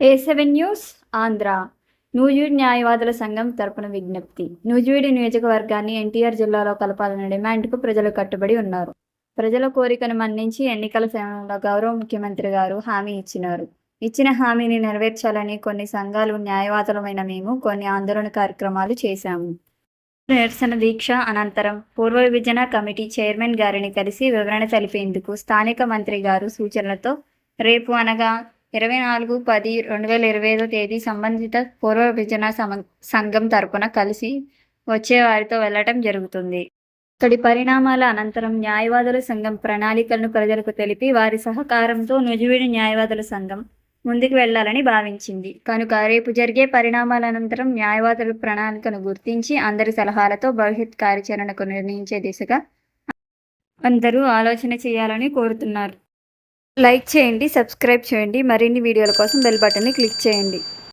A seven news Andhra Nuzvid న్యాయవాదుల సంఘం తరపున విజ్ఞప్తి. నూజివీడు నియోజకవర్గాన్ని ఎన్టీఆర్ జిల్లాలో కలపాలన్న డిమాండ్కు ప్రజలు కట్టుబడి ఉన్నారు. ప్రజల కోరికను మన్నించి ఎన్నికల సమయంలో గౌరవ ముఖ్యమంత్రి గారు హామీ ఇచ్చినారు. ఇచ్చిన హామీని నెరవేర్చాలని కొన్ని సంఘాలు న్యాయవాదులమైన మేము కొన్ని ఆందోళన కార్యక్రమాలు చేశాము. నిరసన దీక్ష అనంతరం పూర్వ విభజన కమిటీ చైర్మన్ గారిని కలిసి వివరణ తెలిపేందుకు స్థానిక మంత్రి గారు సూచనలతో రేపు అనగా ఇరవై నాలుగు పది రెండు వేల ఇరవై ఐదో తేదీ సంబంధిత పూర్వ విభజన సంఘం తరపున కలిసి వచ్చే వారితో వెళ్ళటం జరుగుతుంది. ఇక్కడి పరిణామాల అనంతరం న్యాయవాదుల సంఘం ప్రణాళికలను ప్రజలకు తెలిపి వారి సహకారంతో నుజువీడి న్యాయవాదుల సంఘం ముందుకు వెళ్ళాలని భావించింది. కనుక రేపు జరిగే పరిణామాల అనంతరం న్యాయవాదుల ప్రణాళికను గుర్తించి అందరి సలహాలతో భవిష్యత్ కార్యాచరణకు నిర్ణయించే దిశగా అందరూ ఆలోచన చేయాలని కోరుతున్నారు. లైక్ చేయండి సబ్స్క్రైబ్ చేయండి. మరిన్ని వీడియోల కోసం బెల్ బటన్ని క్లిక్ చేయండి.